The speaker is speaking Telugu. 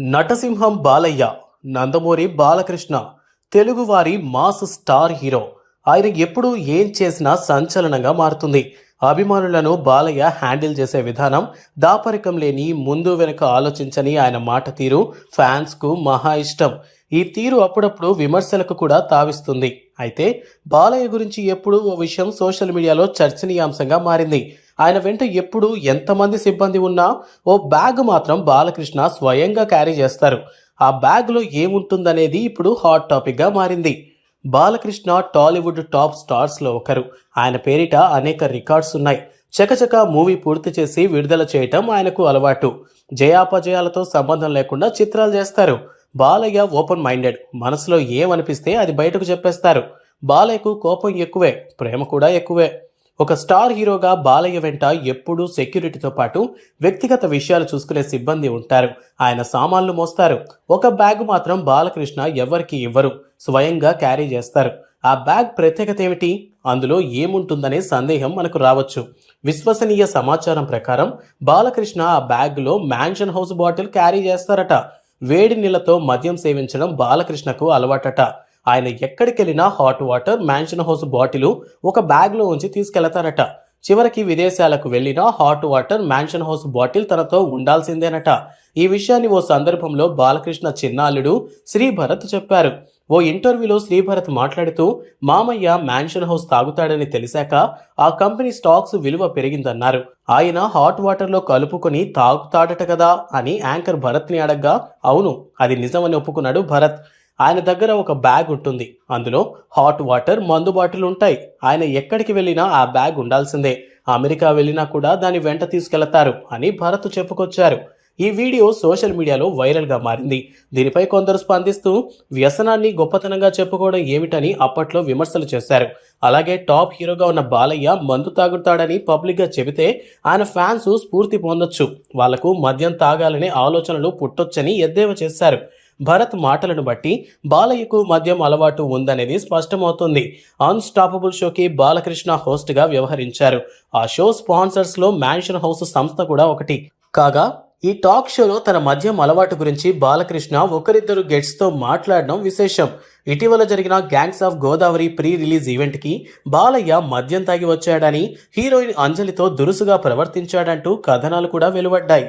నటసింహం బాలయ్య నందమూరి బాలకృష్ణ తెలుగువారి మాస్ స్టార్ హీరో. ఆయన ఎప్పుడు ఏం చేసినా సంచలనంగా మారుతుంది. అభిమానులను బాలయ్య హ్యాండిల్ చేసే విధానం దాపరికం లేని ముందు వెనుక ఆలోచించని ఆయన మాట తీరు ఫ్యాన్స్కు మహా ఇష్టం. ఈ తీరు అప్పుడప్పుడు విమర్శలకు కూడా తావిస్తుంది. అయితే బాలయ్య గురించి ఎప్పుడూ ఓ విషయం సోషల్ మీడియాలో చర్చనీయాంశంగా మారింది. ఆయన వెంట ఎప్పుడు ఎంతమంది సిబ్బంది ఉన్నా ఓ బ్యాగ్ మాత్రం బాలకృష్ణ స్వయంగా క్యారీ చేస్తారు. ఆ బ్యాగ్లో ఏముంటుందనేది ఇప్పుడు హాట్ టాపిక్గా మారింది. బాలకృష్ణ టాలీవుడ్ టాప్ స్టార్స్లో ఒకరు. ఆయన పేరిట అనేక రికార్డ్స్ ఉన్నాయి. చకచక మూవీ పూర్తి చేసి విడుదల చేయటం ఆయనకు అలవాటు. జయాపజయాలతో సంబంధం లేకుండా చిత్రాలు చేస్తారు. బాలయ్య ఓపెన్ మైండెడ్ మనసులో ఏమనిపిస్తే అది బయటకు చెప్పేస్తారు. బాలయ్యకు కోపం ఎక్కువే. ప్రేమ కూడా ఎక్కువే. ఒక స్టార్ హీరోగా బాలయ్య వెంట ఎప్పుడూ సెక్యూరిటీతో పాటు వ్యక్తిగత విషయాలు చూసుకునే సిబ్బంది ఉంటారు. ఆయన సామాన్లు మోస్తారు. ఒక బ్యాగ్ మాత్రం బాలకృష్ణ ఎవరికి ఇవ్వరు. స్వయంగా క్యారీ చేస్తారు. ఆ బ్యాగ్ ప్రత్యేకత ఏమిటి? అందులో ఏముంటుందనే సందేహం మనకు రావచ్చు. విశ్వసనీయ సమాచారం ప్రకారం బాలకృష్ణ ఆ బ్యాగ్లో మ్యాన్షన్ హౌస్ బాటిల్ క్యారీ చేస్తారట. వేడి నీళ్ళతో మద్యం సేవించడం బాలకృష్ణకు అలవాటట. ఆయన ఎక్కడికెళ్ళినా hot water mansion house bottle ఒక బ్యాగ్లో ఉంచి తీసుకెళ్తారట. చివరికి విదేశాలకు వెళ్ళినా hot water mansion house bottle తనతో ఉండాల్సిందేనట. ఈ విషయాన్ని ఓ సందర్భంలో బాలకృష్ణ చిన్నాల్లుడు శ్రీభరత్ చెప్పారు. ఓ ఇంటర్వ్యూలో శ్రీభరత్ మాట్లాడుతూ మామయ్య మ్యాన్షన్ హౌస్ తాగుతాడని తెలిసాక ఆ కంపెనీ స్టాక్స్ విలువ పెరిగిందన్నారు. ఆయన హాట్ వాటర్లో కలుపుకొని తాగుతాడట కదా అని యాంకర్ భరత్ని అడగ్గా అవును అది నిజమని ఒప్పుకున్నాడు భరత్. ఆయన దగ్గర ఒక బ్యాగ్ ఉంటుంది. అందులో హాట్ వాటర్ మందు బాటిల్ ఉంటాయి. ఆయన ఎక్కడికి వెళ్ళినా ఆ బ్యాగ్ ఉండాల్సిందే. అమెరికా వెళ్ళినా కూడా దాన్ని వెంట తీసుకెళ్తారు అని భరత్ చెప్పుకొచ్చారు. ఈ వీడియో సోషల్ మీడియాలో వైరల్గా మారింది. దీనిపై కొందరు స్పందిస్తూ వ్యసనాన్ని గొప్పతనంగా చెప్పుకోవడం ఏమిటని అప్పట్లో విమర్శలు చేశారు. అలాగే టాప్ హీరోగా ఉన్న బాలయ్య మందు తాగుతాడని పబ్లిక్గా చెబితే ఆయన ఫ్యాన్స్ స్ఫూర్తి పొందొచ్చు. వాళ్ళకు మద్యం తాగాలనే ఆలోచనలు పుట్టొచ్చని ఎద్దేవా చేశారు. భరత్ మాటలను బట్టి బాలయ్యకు మద్యం అలవాటు ఉందనేది స్పష్టమవుతుంది. అన్స్టాపబుల్ షోకి బాలకృష్ణ హోస్ట్గా వ్యవహరించారు. ఆ షో స్పాన్సర్స్లో మ్యాన్షన్ హౌస్ సంస్థ కూడా ఒకటి. కాగా ఈ టాక్ షోలో తన మద్యం అలవాటు గురించి బాలకృష్ణ ఒకరిద్దరు గెట్స్తో మాట్లాడడం విశేషం. ఇటీవల జరిగిన gangs of Godavari pre release ఈవెంట్కి బాలయ్య మద్యం తాగి వచ్చాడని హీరోయిన్ అంజలితో దురుసుగా ప్రవర్తించాడంటూ కథనాలు కూడా వెలువడ్డాయి.